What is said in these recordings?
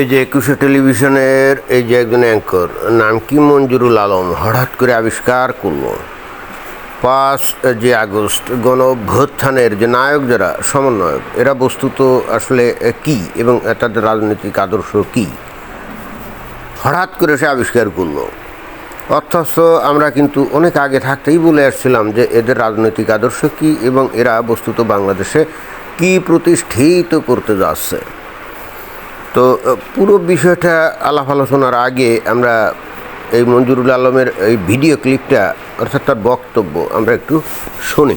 এই যে একুশে টেলিভিশনের এই যে একজন অ্যাঙ্কর নাম কি মঞ্জুরুল আলম? হঠাৎ করে আবিষ্কার করল। পাঁচ যে আগস্ট, গণ অভ্যুত্থানের যে নায়ক যারা, সমন্বয়ক, এরা বস্তুত আসলে কি এবং তাদের রাজনৈতিক আদর্শ কি? হঠাৎ করে সে আবিষ্কার করল। অথচ আমরা কিন্তু অনেক আগে থাকতেই বলে আসছিলাম যে এদের রাজনৈতিক আদর্শ কি এবং এরা বস্তুত বাংলাদেশে কি প্রতিষ্ঠিত করতে যাচ্ছে। তো পুরো বিষয়টা আলাপ আলোচনার আগে আমরা এই মঞ্জুরুল আলমের এই ভিডিও ক্লিপটা অর্থাৎ তার বক্তব্য আমরা একটু শুনি।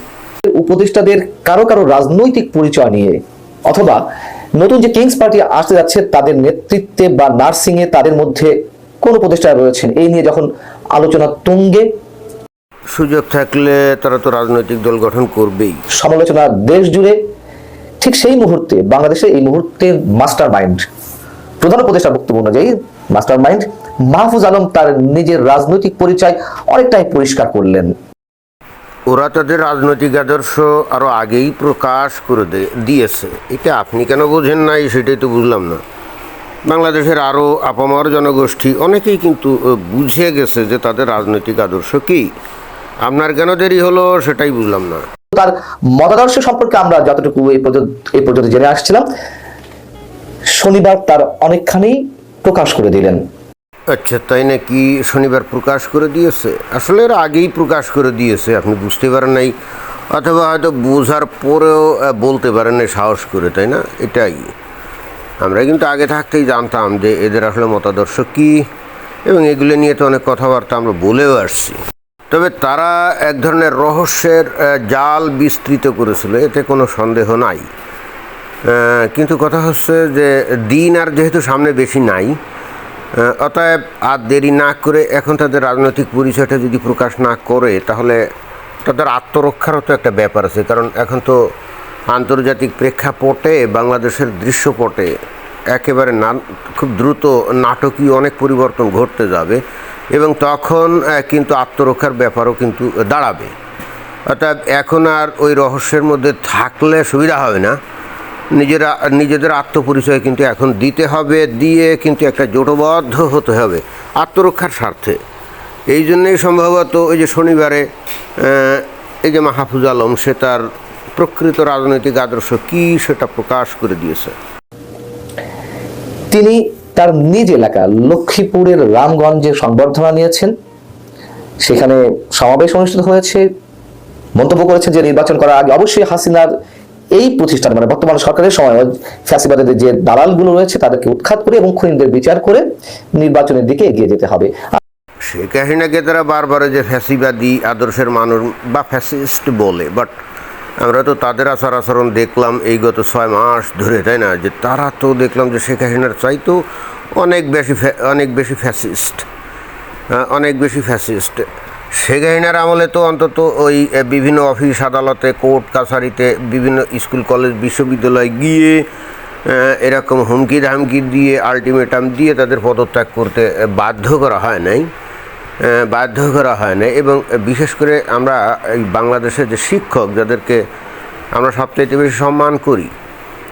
উপদেষ্টাদের কারও কারও রাজনৈতিক পরিচয় নিয়ে অথবা নতুন যে কিংস পার্টি আসতে যাচ্ছে তাদের নেতৃত্বে বা নার্সিং এ তাদের মধ্যে কোন উপদেষ্টা রয়েছেন? এই নিয়ে যখন আলোচনা তুঙ্গে সুযোগ থাকলে তারা তো রাজনৈতিক দল গঠন করবেই। সমালোচনা দেশ জুড়ে ঠিক সেই মুহূর্তে বাংলাদেশে এই মুহূর্তে মাস্টার মাইন্ড প্রধান উপদেষ্টার বক্তব্য অনুযায়ী মাস্টার মাইন্ড মাহফুজ আলম তার নিজের রাজনৈতিক পরিচয় অনেকটাই পরিষ্কার করলেন। ওরা তাদের রাজনৈতিক আদর্শ আরও আগেই প্রকাশ করে দিয়েছে। এটা আপনি কেন বোঝেন নাই সেটাই তো বুঝলাম না। বাংলাদেশের আরও আপামর জনগোষ্ঠী অনেকেই কিন্তু বুঝে গেছে যে তাদের রাজনৈতিক আদর্শ কী। আপনার কেন দেরি হলো সেটাই বুঝলাম না। তার মতাদর্শ সম্পর্কে আমরা যতটুকু এই পর্যন্ত এই পর্যন্ত জেনে আসছিলাম। শনিবার তার অনেকখানি প্রকাশ করে দিলেন। আচ্ছা তাই নাকি শনিবার প্রকাশ করে দিয়েছে? আসলে এর আগেই প্রকাশ করে দিয়েছে, আপনি বুঝতে পারেন নাই। অথবা হয়তো বোঝার পরেও বলতে পারেন সাহস করে, তাই না? এটাই। আমরা কিন্তু আগে থাকতেই জানতাম যে এদের আসলে মতাদর্শ কী, এবং এগুলো নিয়ে তো অনেক কথাবার্তা আমরা বলেও আসছি। তবে তারা এক ধরনের রহস্যের জাল বিস্তৃত করেছিল, এতে কোনো সন্দেহ নাই। কিন্তু কথা হচ্ছে যে দিন আর যেহেতু সামনে বেশি নাই অতএব আর দেরি না করে এখন তাদের রাজনৈতিক পরিচয়টা যদি প্রকাশ না করে, তাহলে তাদের আত্মরক্ষারও তো একটা ব্যাপার আছে। কারণ এখন তো আন্তর্জাতিক প্রেক্ষাপটে, বাংলাদেশের দৃশ্যপটে একেবারে না, খুব দ্রুত নাটকীয় অনেক পরিবর্তন ঘটতে যাবে এবং তখন কিন্তু আত্মরক্ষার ব্যাপারও কিন্তু দাঁড়াবে। অর্থাৎ এখন আর ওই রহস্যের মধ্যে থাকলে সুবিধা হবে না। নিজেরা, নিজেদের আত্মপরিচয় কিন্তু এখন দিতে হবে, দিয়ে কিন্তু একটা জোটবদ্ধ হতে হবে আত্মরক্ষার স্বার্থে। এই জন্যই সম্ভবত ওই যে শনিবারে এই যে মাহফুজ আলম, সে তার প্রকৃত রাজনৈতিক আদর্শ কী সেটা প্রকাশ করে দিয়েছে। তিনি তার নিজ এলাকা, লক্ষ্মীপুরের রামগঞ্জে সংবর্ধনা নিয়েছেন। সেখানে সমাবেশ অনুষ্ঠিত হয়েছে, মন্তব্য করেছেন যে নির্বাচন করার আগে অবশ্যই হাসিনার এই প্রতিষ্ঠান মানে বর্তমান সরকারের সময় ফ্যাসিবাদের যে দালালগুলো রয়েছে, তাদেরকে উৎখাত করে এবং খুনিদের বিচার করে নির্বাচনের দিকে এগিয়ে যেতে হবে। শেখ হাসিনাকে তারা বারবার যে ফ্যাসিবাদী আদর্শের মানুষ বা ফ্যাসিস্ট বলে বাট আমরা তো তাদের আচার আচরণ দেখলাম এই গত ছয় মাস ধরে, তাই না? যে তারা তো দেখলাম যে শেখ হাসিনার চাইতেও অনেক বেশি অনেক বেশি ফ্যাসিস্ট অনেক বেশি ফ্যাসিস্ট। শেখ হাসিনার আমলে তো অন্তত ওই বিভিন্ন অফিস আদালতে, কোর্ট কাছারিতে, বিভিন্ন স্কুল, কলেজ, বিশ্ববিদ্যালয়ে গিয়ে এরকম হুমকি ধামকি দিয়ে, আলটিমেটাম দিয়ে তাদের পদত্যাগ করতে বাধ্য করা হয় নাই বাধ্য করা হয় না এবং বিশেষ করে আমরা এই বাংলাদেশের যে শিক্ষক যাদেরকে আমরা সবচাইতে বেশি সম্মান করি,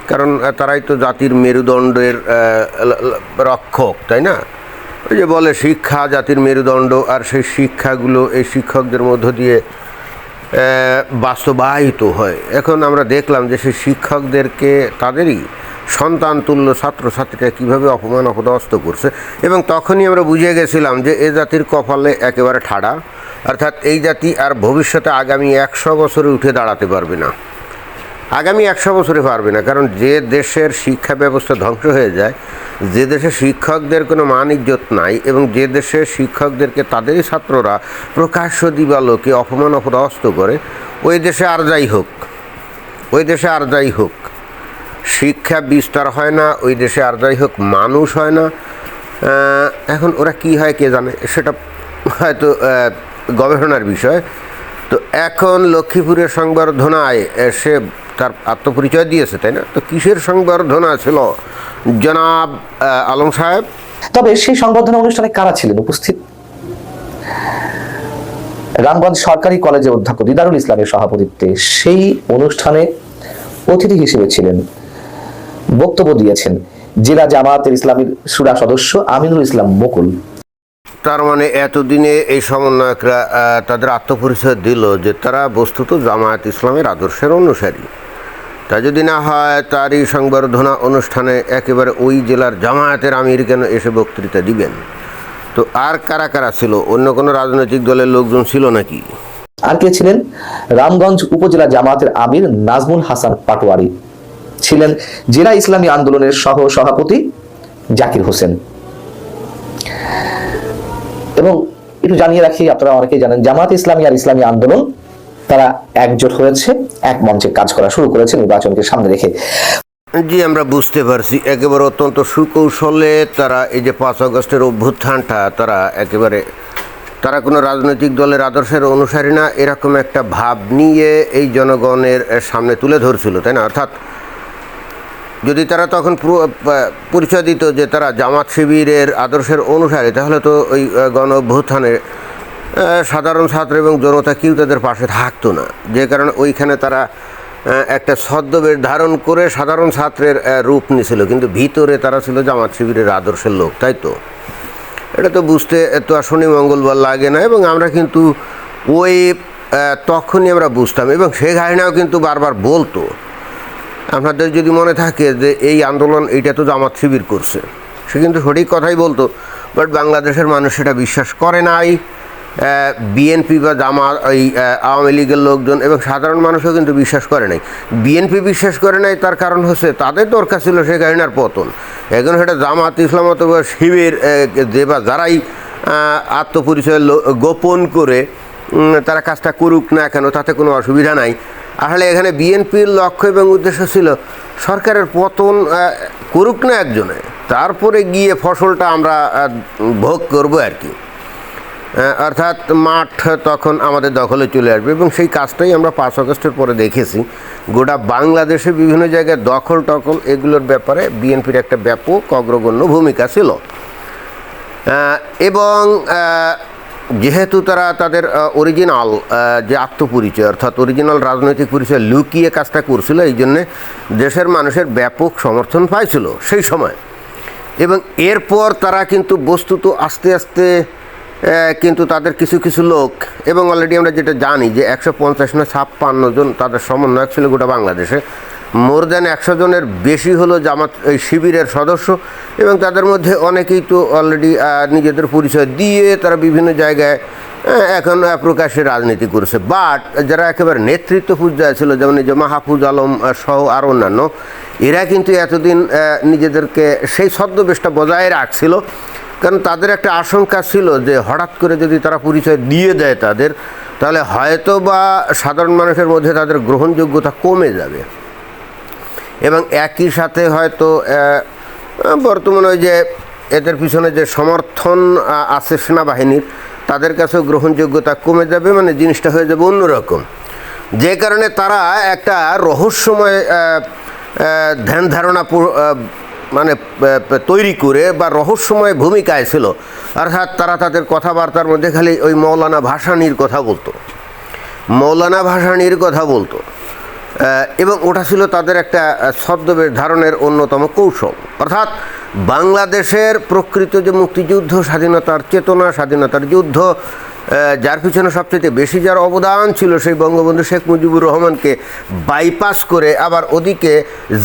কারণ তারাই তো জাতির মেরুদণ্ডের রক্ষক, তাই না? ওই যে বলে শিক্ষা, জাতির মেরুদণ্ড, আর সেই শিক্ষাগুলো এই শিক্ষকদের মধ্য দিয়ে বাস্তবায়িত হয়। এখন আমরা দেখলাম যে সেই শিক্ষকদেরকে, তাদেরই সন্তান তুল্য ছাত্রছাত্রীরা কীভাবে অপমান, অপদস্থ করছে। এবং তখনই আমরা বুঝে গেছিলাম যে এ জাতির কপালে একেবারে ঠাড়া। অর্থাৎ এই জাতি আর ভবিষ্যতে আগামী একশো বছরে উঠে দাঁড়াতে পারবে না। আগামী একশো বছরে পারবে না, কারণ যে দেশের শিক্ষা ব্যবস্থা ধ্বংস হয়ে যায়, যে দেশে শিক্ষকদের কোনো মান ইজ্জত নাই এবং যে দেশে শিক্ষকদেরকে তাদেরই ছাত্ররা প্রকাশ্য দিবালোকে অপমান অপদস্থ করে, ওই দেশে আর যাই হোক, ওই দেশে আর যাই হোক, শিক্ষা বিস্তার হয় না, ওই দেশে আর যাই হোক, মানুষ হয় না। এখন ওরা কি হয় কে জানে, সেটা হয়তো গবেষণার বিষয়। তো এখন লক্ষ্মীপুরের সংবর্ধনায় সে তার আত্মপরিচয় দিয়েছে তাই না? তো কিসের সংবর্ধনা ছিল? জনাব আলম সাহেব? তবে সেই সংবর্ধনা অনুষ্ঠানে কারা ছিলেন উপস্থিত? রামগঞ্জ সরকারি কলেজের অধ্যাপক দিদারুল ইসলামের সভাপতিত্বে সেই অনুষ্ঠানে অতিথি হিসেবে ছিলেন। বক্তব্য দিয়েছেন জেলা জামায়াতের ইসলামীর সুরা সদস্য আমিনুল ইসলাম মুকুল তার মানে এতদিনে এই সমন্বয়করা তাদের আত্মপরিচয় দিল যে তারা বস্তুত জামায়াত ইসলামের আদর্শের অনুসারী। তা যদি না হয়, তারই সংবর্ধনা অনুষ্ঠানে একেবারে ওই জেলার জামায়াতের আমির কেন এসে বক্তৃতা দিবেন? তো আর কারা কারা ছিল? অন্য কোনো রাজনৈতিক দলের লোকজন ছিল নাকি? আর কে ছিলেন? রামগঞ্জ উপজেলা জামায়াতের আমির নাজমুল হাসান পাটোয়ারি। ছিলেন জেলা ইসলামী আন্দোলনের সহ সভাপতি জাকির হোসেন। এবং একটু জানিয়ে রাখি, আপনারা অনেকেই জানেন জামাত ইসলামী আর ইসলামী আন্দোলন তারা একজোট হয়েছে, এক মঞ্চে কাজ করা শুরু করেছে নির্বাচনকে সামনে রেখে। জি, আমরা বুঝতে পারছি। একেবারে অত্যন্ত সুকৌশলে তারা এই যে পাঁচ আগস্টের অভ্যুত্থানটা, তারা একেবারে, তারা কোনো রাজনৈতিক দলের আদর্শের অনুসারী না, এরকম একটা ভাব নিয়ে এই জনগণের সামনে তুলে ধরছিল, তাই না? অর্থাৎ যদি তারা তখন পুরো- পরিচয় দিত যে তারা জামাত শিবিরের আদর্শের অনুসারী, তাহলে তো ওই গণ অভ্যুত্থানে সাধারণ ছাত্র এবং জনতা কেউ তাদের পাশে থাকতো না। যে কারণে ওইখানে তারা একটা ছদ্মবেশ ধারণ করে সাধারণ ছাত্রের রূপ নিছিল কিন্তু ভিতরে তারা ছিল জামাত শিবিরের আদর্শের লোক, তাই তো? এটা তো বুঝতে এত আর শনি মঙ্গলবার লাগে না এবং আমরা কিন্তু ওই তখনই আমরা বুঝতাম এবং শেখ হাসিনাও কিন্তু বারবার বলতো। আপনাদের যদি মনে থাকে যে এই আন্দোলন, এইটা তো জামাত শিবির করছে। সে কিন্তু সঠিক কথাই বলতো, বাট বাংলাদেশের মানুষ সেটা বিশ্বাস করে নাই। বিএনপি বা জামাত এই আওয়ামী লীগের লোকজন এবং সাধারণ মানুষও কিন্তু বিশ্বাস করে নাই। বিএনপি বিশ্বাস করে নাই, তার কারণ হচ্ছে তাদের দরকার ছিল শেখ হাসিনার পতন। এখন সেটা জামাত ইসলাম অথবা শিবির যে বা যারাই আত্মপরিচয় গোপন করে তারা কাজটা করুক না কেন, তাতে কোনো অসুবিধা নাই। আসলে এখানে বিএনপির লক্ষ্য এবং উদ্দেশ্য ছিল সরকারের পতন করুক না একজনে, তারপরে গিয়ে ফসলটা আমরা ভোগ করব আর কি। অর্থাৎ মাঠ তখন আমাদের দখলে চলে আসবে এবং সেই কাজটাই আমরা পাঁচ আগস্টের পরে দেখেছি। গোটা বাংলাদেশে বিভিন্ন জায়গায় দখল টখল এগুলোর ব্যাপারে বিএনপির একটা ব্যাপক অগ্রগণ্য ভূমিকা ছিল। এবং যেহেতু তারা তাদের অরিজিনাল যে আত্মপরিচয় অর্থাৎ অরিজিনাল রাজনৈতিক পরিচয় লুকিয়ে কাজটা করছিল, এই জন্যে দেশের মানুষের ব্যাপক সমর্থন পাইছিল সেই সময়। এবং এরপর তারা কিন্তু বস্তুত আস্তে আস্তে কিন্তু তাদের কিছু কিছু লোক, এবং অলরেডি আমরা যেটা জানি যে একশো পঞ্চাশ না ছাপ্পান্ন জন তাদের সমন্বয়ক ছিল গোটা বাংলাদেশে। মোর দেন একশো জনের বেশি হলো জামাত, এই শিবিরের সদস্য, এবং তাদের মধ্যে অনেকেই তো অলরেডি নিজেদের পরিচয় দিয়ে তারা বিভিন্ন জায়গায় এখন প্রকাশ্যে রাজনীতি করছে। বাট যারা একেবারে নেতৃত্ব পর্যায়ে ছিল, যেমন এই যে মাহফুজ আলম সহ আর অন্যান্য, এরা কিন্তু এতদিন নিজেদেরকে সেই ছদ্মবেশটা বজায় রাখছিল। কারণ তাদের একটা আশঙ্কা ছিল যে হঠাৎ করে যদি তারা পরিচয় দিয়ে দেয় তাদের, তাহলে হয়তো বা সাধারণ মানুষের মধ্যে তাদের গ্রহণযোগ্যতা কমে যাবে। এবং একই সাথে হয়তো বর্তমানে ওই যে এদের পিছনে যে সমর্থন আছে সেনাবাহিনীর, তাদের কাছেও গ্রহণযোগ্যতা কমে যাবে মানে জিনিসটা হয়ে যাবে অন্যরকম। যে কারণে তারা একটা রহস্যময় ধ্যান ধারণা মানে তৈরি করে বা রহস্যময় ভূমিকায় ছিল। অর্থাৎ তারা তাদের কথাবার্তার মধ্যে খালি ওই মৌলানা ভাসানির কথা বলতো। মৌলানা ভাসানির কথা বলতো। এবং ওটা ছিল তাদের একটা ছদ্মবেশ ধারণের অন্যতম কৌশল। অর্থাৎ বাংলাদেশের প্রকৃত যে মুক্তিযুদ্ধ, স্বাধীনতার চেতনা, স্বাধীনতার যুদ্ধ যার পিছনে সবচেয়ে বেশি যার অবদান ছিল সেই বঙ্গবন্ধু শেখ মুজিবুর রহমানকে বাইপাস করে, আবার ওদিকে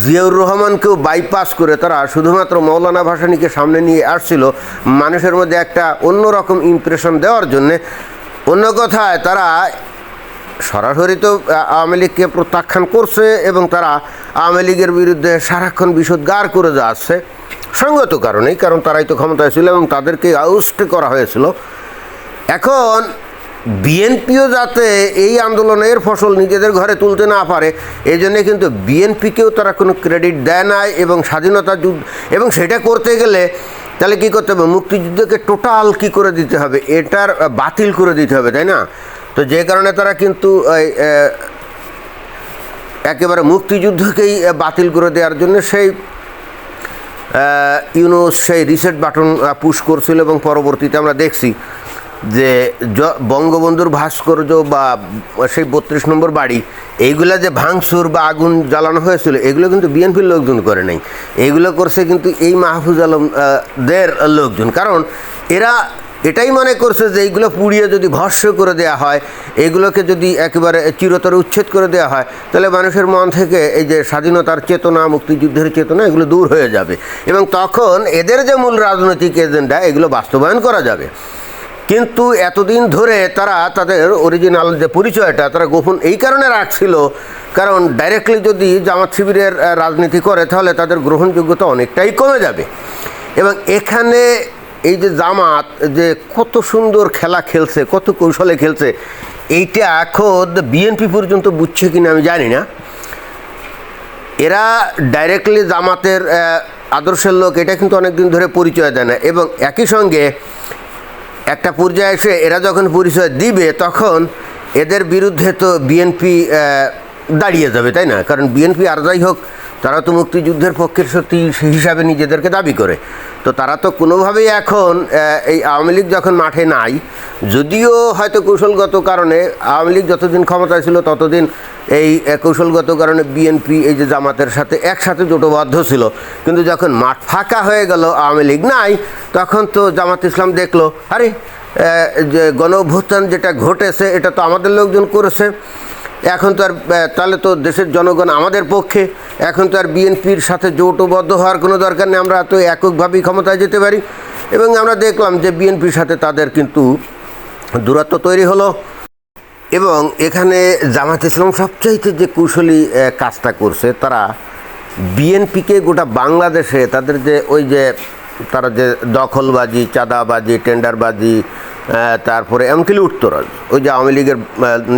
জিয়াউর রহমানকেও বাইপাস করে তারা শুধুমাত্র মৌলানা ভাসানিকে সামনে নিয়ে আসছিল মানুষের মধ্যে একটা অন্যরকম ইমপ্রেশন দেওয়ার জন্যে। অন্য কথায় তারা সরাসরি তো আওয়ামী লীগকে প্রত্যাখ্যান করছে এবং তারা আওয়ামী লীগের বিরুদ্ধে সারাক্ষণ বিষোদ্গার করে যাচ্ছে। সঙ্গত কারণেই, কারণ তারাই তো ক্ষমতায় ছিল এবং তাদেরকে আউস্ট করা হয়েছিল। এখন বিএনপিও যাতে এই আন্দোলনের ফসল নিজেদের ঘরে তুলতে না পারে এই জন্যে কিন্তু বিএনপিকেও তারা কোনো ক্রেডিট দেয় না এবং স্বাধীনতা যুদ্ধ, এবং সেটা করতে গেলে তাহলে কী করতে হবে? মুক্তিযুদ্ধকে টোটাল কী করে দিতে হবে? এটার বাতিল করে দিতে হবে, তাই না? তো যে কারণে তারা কিন্তু একেবারে মুক্তিযুদ্ধকেই বাতিল করে দেওয়ার জন্য সেই ইউনো সেই রিসেট বাটন পুশ করছিল এবং পরবর্তীতে আমরা দেখছি যে বঙ্গবন্ধুর ভাস্কর্য বা সেই বত্রিশ নম্বর বাড়ি, এইগুলা যে ভাঙচুর বা আগুন জ্বালানো হয়েছিল, এগুলো কিন্তু বিএনপির লোকজন করে নাই। এইগুলো করছে কিন্তু এই মাহফুজ আলম দের লোকজন। কারণ এরা এটাই মনে করছে যে এইগুলো পুড়িয়ে যদি ভস্য করে দেওয়া হয়, এগুলোকে যদি একেবারে চিরতরে উচ্ছেদ করে দেওয়া হয়, তাহলে মানুষের মন থেকে এই যে স্বাধীনতার চেতনা, মুক্তিযুদ্ধের চেতনা, এগুলো দূর হয়ে যাবে। এবং তখন এদের যে মূল রাজনৈতিক এজেন্ডা, এগুলো বাস্তবায়ন করা যাবে। কিন্তু এতদিন ধরে তারা তাদের অরিজিনাল যে পরিচয়টা, তারা গোপন এই কারণে রাখছিল। কারণ ডাইরেক্টলি যদি জামাত শিবিরের রাজনীতি করে, তাহলে তাদের গ্রহণযোগ্যতা অনেকটাই কমে যাবে। এবং এখানে এই যে জামাত, যে কত সুন্দর খেলা খেলছে, কত কৌশলে খেলছে, এইটা এখন বিএনপি পর্যন্ত বুঝছে কিনা আমি জানি না। এরা ডাইরেক্টলি জামাতের আদর্শের লোক, এটা কিন্তু অনেকদিন ধরে পরিচয় দেয় না। এবং একই সঙ্গে একটা পর্যায়ে এসে এরা যখন পরিচয় দিবে, তখন এদের বিরুদ্ধে তো বিএনপি দাঁড়িয়ে যাবে, তাই না? কারণ বিএনপি আর যাই হোক তারা তো মুক্তিযুদ্ধের পক্ষের সেই হিসাবে নিজেদেরকে দাবি করে। তো তারা তো কোনোভাবেই এখন এই আওয়ামী লীগ যখন মাঠে নাই, যদিও হয়তো কৌশলগত কারণে আওয়ামী লীগ যতদিন ক্ষমতায় ছিল, ততদিন এই কৌশলগত কারণে বিএনপি, এই যে জামাতের সাথে একসাথে জোটবদ্ধ ছিল। কিন্তু যখন মাঠ ফাঁকা হয়ে গেল, আওয়ামী লীগ নাই, তখন তো জামাত ইসলাম দেখল, আরে যে গণ অভ্যুত্থান যেটা ঘটেছে, এটা তো আমাদের লোকজন করেছে। এখন তো আর তাহলে তো দেশের জনগণ আমাদের পক্ষে। এখন তো আর বিএনপির সাথে জোটবদ্ধ হওয়ার কোনো দরকার নেই, আমরা তো এককভাবেই ক্ষমতায় যেতে পারি। এবং আমরা দেখলাম যে বিএনপির সাথে তাদের কিন্তু দূরত্ব তৈরি হলো। এবং এখানে জামাত ইসলাম সবচাইতে যে কৌশলী কাজটা করছে, তারা বিএনপিকে গোটা বাংলাদেশে তাদের যে ওই যে, তারা যে দখলবাজি, চাঁদাবাজি, টেন্ডারবাজি তারপরে এমনকি লুটতরাজ ওই যে আওয়ামী লীগের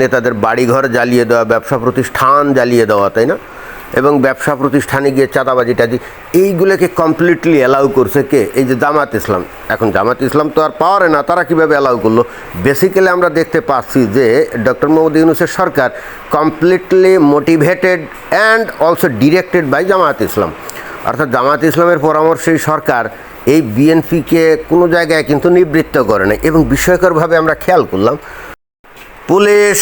নেতাদের বাড়িঘর জ্বালিয়ে দেওয়া, ব্যবসা প্রতিষ্ঠান জ্বালিয়ে দেওয়া, তাই না? এবং ব্যবসা প্রতিষ্ঠানে গিয়ে চাঁদাবাজি টাজি, এইগুলোকে কমপ্লিটলি অ্যালাউ করছে কে? এই যে জামাত ইসলাম। এখন জামাত ইসলাম তো আর পাওয়ারে না, তারা কীভাবে অ্যালাউ করল? বেসিক্যালি আমরা দেখতে পাচ্ছি যে ডক্টর মোহাম্মদ ইউনুসের সরকার completely motivated and also directed by Jamaat Islam. অর্থাৎ জামাত ইসলামের পরামর্শেই সরকার এই বিএনপিকে কোনো জায়গায় কিন্তু নিবৃত্ত করে নাই এবং বিস্ময়করভাবে আমরা খেয়াল করলাম, পুলিশ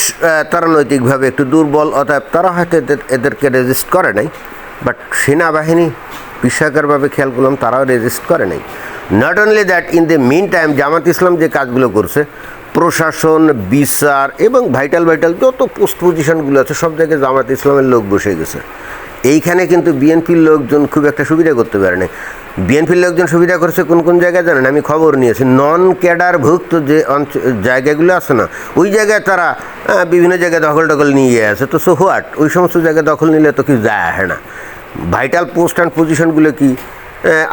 তারা নৈতিকভাবে একটু দুর্বল, অতএব তারা হয়তো এদের, এদেরকে রেজিস্ট করে নাই বাট সেনাবাহিনী বিস্ময়করভাবে খেয়াল করলাম, তারাও রেজিস্ট করে নাই। Not only that in the mean time Jamaat Islam যে কাজগুলো করছে, প্রশাসন, বিচার এবং ভাইটাল ভাইটাল যত পোস্ট পজিশনগুলো আছে, সব জায়গায় জামাত ইসলামের লোক বসে গেছে। এইখানে কিন্তু বিএনপির লোকজন খুব একটা সুবিধা করতে পারে না বিএনপির লোকজন সুবিধা করছে কোন কোন জায়গায় জানেন? আমি খবর নিয়েছি। নন ক্যাডারভুক্ত যে জায়গাগুলো আছে না, ওই জায়গায় তারা বিভিন্ন জায়গায় দখল টখল নিয়ে আছে। তো সো হোয়াট ওই সমস্ত জায়গায় দখল নিলে তো কি যায় না। ভাইটাল পোস্ট অ্যান্ড পজিশনগুলো কি?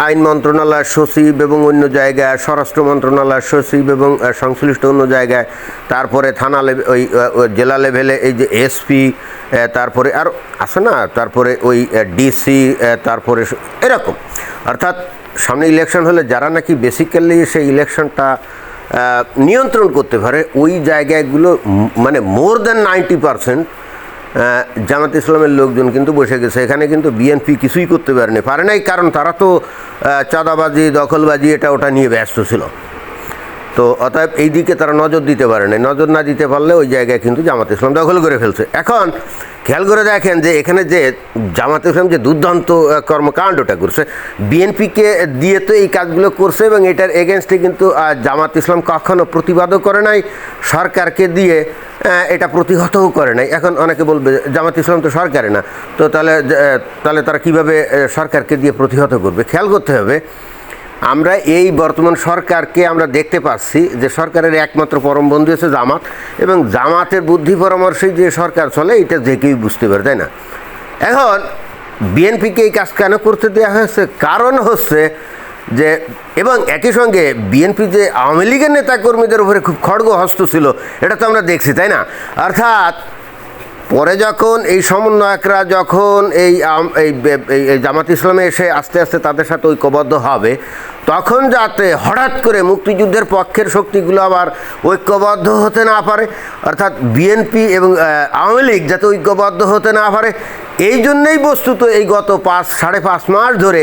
আইন মন্ত্রণালয়ের সচিব এবং অন্য জায়গায়, স্বরাষ্ট্র মন্ত্রণালয়ের সচিব এবং সংশ্লিষ্ট অন্য জায়গায়, তারপরে থানা ওই জেলা লেভেলে এই যে এসপি তারপরে আর আছে না, তারপরে ওই ডিসি তারপরে এরকম। অর্থাৎ সামনে ইলেকশন হলে যারা নাকি বেসিক্যালি সেই ইলেকশনটা নিয়ন্ত্রণ করতে পারে, ওই জায়গাগুলো মানে more than ninety percent Jamaat ইসলামের লোকজন কিন্তু বসে গেছে। এখানে কিন্তু বিএনপি কিছুই করতে পারেনি। পারে নাই, কারণ তারা তো চাঁদাবাজি, দখলবাজি, এটা ওটা নিয়ে ব্যস্ত ছিল। তো অতএব এই দিকে তারা নজর দিতে পারে না নজর না দিতে পারলে ওই জায়গায় কিন্তু জামাত ইসলাম দখল করে ফেলছে। এখন খেয়াল করে দেখেন যে এখানে যে জামাত ইসলাম যে দুর্দান্ত কর্মকাণ্ডটা করছে, বিএনপিকে দিয়ে তো এই কাজগুলো করছে এবং এটার এগেনস্টে কিন্তু জামাত ইসলাম কখনও প্রতিবাদও করে নাই, সরকারকে দিয়ে এটা প্রতিহতও করে নাই। এখন অনেকে বলবে, জামাত ইসলাম তো সরকারে না। তো তাহলে তাহলে তারা কীভাবে সরকারকে দিয়ে প্রতিহত করবে? খেয়াল করতে হবে আমরা এই বর্তমান সরকারকে আমরা দেখতে পাচ্ছি যে সরকারের একমাত্র পরম বন্ধু হচ্ছে জামাত এবং জামাতের বুদ্ধি পরামর্শেই যে সরকার চলে, এটা যে কেউ বুঝতে পারে, তাই না? এখন বিএনপিকে এই কাজ কেন করতে দেওয়া হয়েছে? কারণ হচ্ছে যে, এবং একই সঙ্গে বিএনপি যে আওয়ামী লীগের নেতাকর্মীদের উপরে খুব খড়গ হস্ত ছিল, এটা তো আমরা দেখছি, তাই না? অর্থাৎ পরে যখন এই সমন্বয়করা যখন এই এই জামাত ইসলামে এসে আস্তে আস্তে তাদের সাথে ঐক্যবদ্ধ হবে তখন যাতে হঠাৎ করে মুক্তিযুদ্ধের পক্ষের শক্তিগুলো আবার ঐক্যবদ্ধ হতে না পারে, অর্থাৎ বিএনপি এবং আওয়ামী লীগ যাতে ঐক্যবদ্ধ হতে না পারে, এই জন্যেই বস্তুত এই গত পাঁচ, সাড়ে পাঁচ মাস ধরে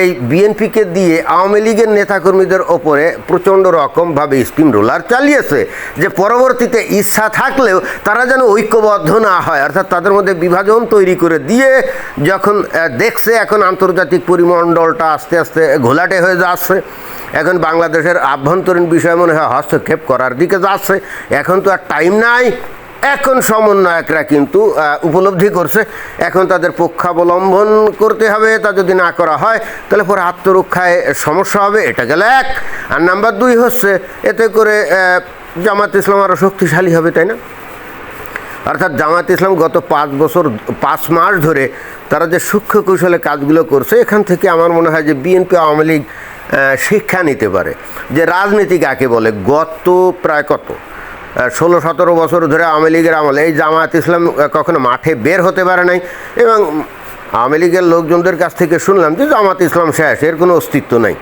এই বিএনপিকে দিয়ে আওয়ামী লীগের নেতাকর্মীদের ওপরে প্রচণ্ড রকমভাবে স্টিম রোলার চালিয়েছে, যে পরবর্তীতে ইচ্ছা থাকলেও তারা যেন ঐক্যবদ্ধ না হয়, অর্থাৎ তাদের মধ্যে বিভাজন তৈরি করে দিয়ে যখন দেখছে এখন আন্তর্জাতিক পরিমণ্ডলটা আস্তে আস্তে ঘোলাটে হয়ে যাচ্ছে এখন বাংলাদেশের আভ্যন্তরীণ বিষয় মনে হয় হস্তক্ষেপ করার দিকে যাচ্ছে। এখন তো আর টাইম নাই। এখন সমন্বয়করা কিন্তু উপলব্ধি করছে। এখন তাদের পক্ষাবলম্বন করতে হবে। তা যদি না করা হয়, তাহলে পরে আত্মরক্ষায় সমস্যা হবে। এটা গেল এক। আর নাম্বার দুই হচ্ছে, এতে করে জামাত ইসলাম আরও শক্তিশালী হবে, তাই না? অর্থাৎ জামাত ইসলাম গত পাঁচ বছর, পাঁচ মাস ধরে তারা যে সূক্ষ্ম কৌশলে কাজগুলো করছে, এখান থেকে আমার মনে হয় যে বিএনপি, আওয়ামী লীগ শিক্ষা নিতে পারে। যে রাজনীতি কাকে বলে? গত প্রায় কত? ষোলো, সতেরো বছর ধরে আওয়ামী লীগের আমলে এই জামায়াত ইসলাম কখনো মাঠে বের হতে পারে নাই এবং আওয়ামী লীগের লোকজনদের কাছ থেকে শুনলাম যে জামাত ইসলাম শেষ, এর কোনো অস্তিত্ব নাই।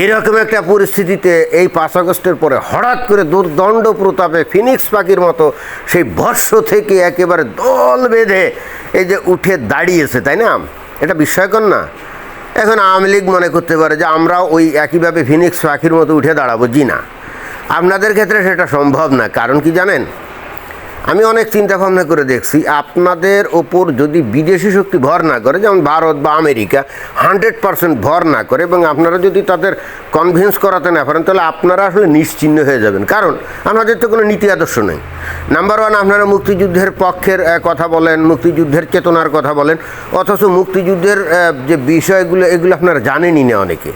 এইরকম একটা পরিস্থিতিতে এই পাঁচ আগস্টের পরে হঠাৎ করে দুর্দণ্ড প্রতাপে ফিনিক্স পাখির মতো সেই বর্ষ থেকে একেবারে দল বেঁধে এই যে উঠে দাঁড়িয়েছে, তাই না? এটা বিস্ময়কর না? এখন আওয়ামী লীগ মনে করতে পারে যে আমরা ওই একইভাবে ফিনিক্স পাখির মতো উঠে দাঁড়াবো, জি না। আপনাদের ক্ষেত্রে সেটা সম্ভব না, কারণ কি জানেন? আমি অনেক চিন্তা ভাবনা করে দেখছি, আপনাদের ওপর যদি বিদেশি শক্তি ভর না করে, যেমন ভারত বা আমেরিকা, হান্ড্রেড পার্সেন্ট ভর না করে এবং আপনারা যদি তাদের কনভিন্স করাতে না পারেন, তাহলে আপনারা আসলে নিশ্চিহ্ন হয়ে যাবেন। কারণ আপনাদের তো কোনো নীতি আদর্শ নেই। নাম্বার ওয়ান আপনারা মুক্তিযুদ্ধের পক্ষের কথা বলেন, মুক্তিযুদ্ধের চেতনার কথা বলেন, অথচ মুক্তিযুদ্ধের যে বিষয়গুলো, এগুলো আপনারা জানেনই না অনেকে।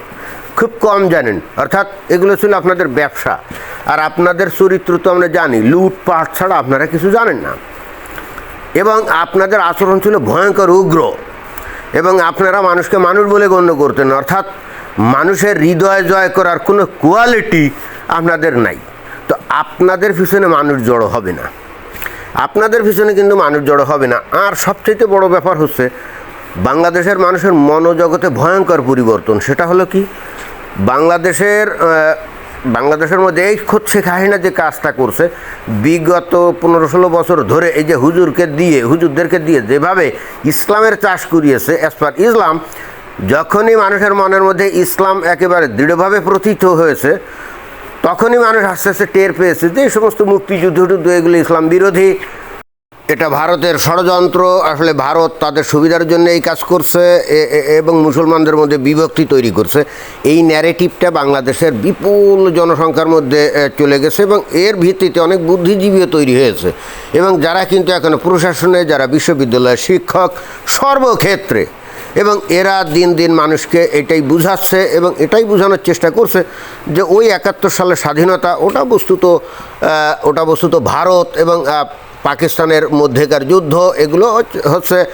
খুব কম জানেন। অর্থাৎ এগুলো ছিল আপনাদের ব্যবসা। আর আপনাদের চরিত্র তো আমরা জানি লুটপাট ছাড়া আপনারা কিছু জানেন না। এবং আপনাদের আচরণ ছিল ভয়ঙ্কর, উগ্র। এবং আপনারা মানুষকে মানুষ বলে গণ্য করতেন। অর্থাৎ মানুষের হৃদয় জয় করার কোনো কোয়ালিটি আপনাদের নাই। তো আপনাদের পিছনে মানুষ জড়ো হবে না। আপনাদের পিছনে কিন্তু মানুষ জড়ো হবে না। আর সবচেয়ে বড় ব্যাপার হচ্ছে, বাংলাদেশের মানুষের মনোজগতে ভয়ঙ্কর পরিবর্তন। সেটা হলো কি? বাংলাদেশের বাংলাদেশের মধ্যে এই খোদ শেখ যে কাজটা করছে, বিগত পনেরো ষোলো বছর ধরে এই যে হুজুরকে দিয়ে, হুজুরদেরকে দিয়ে যেভাবে ইসলামের চাষ করিয়েছে অ্যাজ পার ইসলাম, যখনই মানুষের মনের মধ্যে ইসলাম একেবারে দৃঢ়ভাবে প্রতীত হয়েছে, তখনই মানুষ আস্তে আস্তে টের পেয়েছে যে এই সমস্ত মুক্তিযুদ্ধ টুদ্ধ এগুলো ইসলাম বিরোধী। এটা ভারতের ষড়যন্ত্র, আসলে ভারত তাদের সুবিধার জন্য এই কাজ করছে এবং মুসলমানদের মধ্যে বিভক্তি তৈরি করছে। এই ন্যারেটিভটা বাংলাদেশের বিপুল জনসংখ্যার মধ্যে চলে গেছে এবং এর ভিত্তিতে অনেক বুদ্ধিজীবীও তৈরি হয়েছে। এবং যারা কিন্তু এখন প্রশাসনে, যারা বিশ্ববিদ্যালয়ের শিক্ষক, সর্বক্ষেত্রে, এবং এরা দিন দিন মানুষকে এটাই বুঝাচ্ছে এবং এটাই বোঝানোর চেষ্টা করছে যে ওই একাত্তর সালের স্বাধীনতা, ওটা বস্তুত ওটা বস্তুত ভারত এবং পাকিস্তানের মধ্যেকার যুদ্ধ, এগুলো হচ্ছে-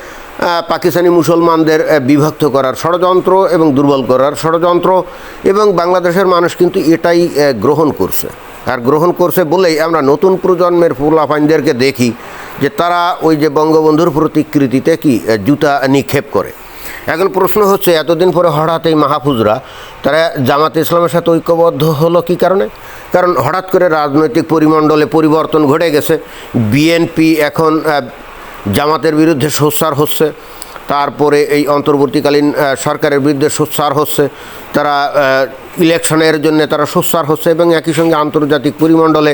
পাকিস্তানি মুসলমানদের বিভক্ত করার ষড়যন্ত্র এবং দুর্বল করার ষড়যন্ত্র এবং বাংলাদেশের মানুষ কিন্তু এটাই গ্রহণ করছে। আর গ্রহণ করছে বলেই আমরা নতুন প্রজন্মের ফুলাফাইনদেরকে দেখি যে তারা ওই যে বঙ্গবন্ধুর প্রতিকৃতিতে কি জুতা নিক্ষেপ করে। এখন প্রশ্ন হচ্ছে, এতদিন পরে হঠাৎ এই মাহফুজরা, তারা জামাত ইসলামের সাথে ঐক্যবদ্ধ হলো কি কারণে? কারণ হঠাৎ করে রাজনৈতিক পরিমণ্ডলে পরিবর্তন ঘটে গেছে। বিএনপি এখন জামাতের বিরুদ্ধে সোচ্চার হচ্ছে। তারপরে এই অন্তর্বর্তীকালীন সরকারের বিরুদ্ধে সোচ্চার হচ্ছে। তারা ইলেকশনের জন্য তারা সোচ্চার হচ্ছে এবং একই সঙ্গে আন্তর্জাতিক পরিমণ্ডলে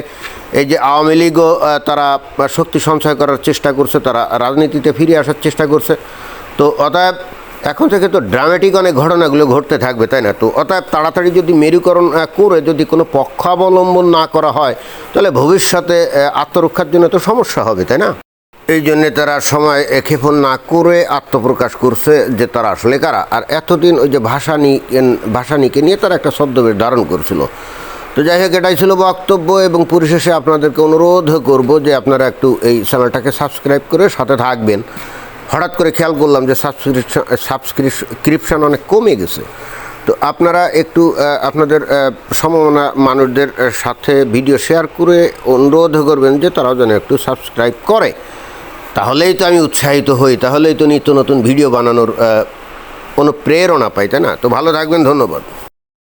এই যে আওয়ামী লীগও তারা শক্তি সঞ্চয় করার চেষ্টা করছে, তারা রাজনীতিতে ফিরে আসার চেষ্টা করছে। তো অতএব এখন থেকে তো ড্রামেটিক অনেক ঘটনাগুলো ঘটতে থাকবে, তাই না? তো অতএব তাড়াতাড়ি যদি মেরুকরণ করে যদি কোনো পক্ষাবলম্বন না করা হয়, তাহলে ভবিষ্যতে আত্মরক্ষার জন্য তো সমস্যা হবে, তাই না? এই জন্যে তারা সময় ক্ষেপণ না করে আত্মপ্রকাশ করছে যে তারা আসলে কারা। আর এতদিন ওই যে ভাষানি ভাষানিকে নিয়ে তারা একটা শব্দবেশ ধারণ করছিল। তো যাই হোক, এটাই ছিল বক্তব্য এবং পরিশেষে আপনাদেরকে অনুরোধ করব যে আপনারা একটু এই চ্যানেলটাকে সাবস্ক্রাইব করে সাথে থাকবেন। হঠাৎ করে খেয়াল করলাম যে সাবস্ক্রিপশন সাবস্ক্রিপশন অনেক কমে গেছে। তো আপনারা একটু আপনাদের সমমনা মানুষদের সাথে ভিডিও শেয়ার করে অনুরোধ করবেন যে তারাও যেন একটু সাবস্ক্রাইব করে। তাহলেই তো আমি উৎসাহিত হই তাহলেই তো নিত্য নতুন ভিডিও বানানোর আহ, কোনো প্রেরণা পাই তাই না? তো ভালো থাকবেন ধন্যবাদ।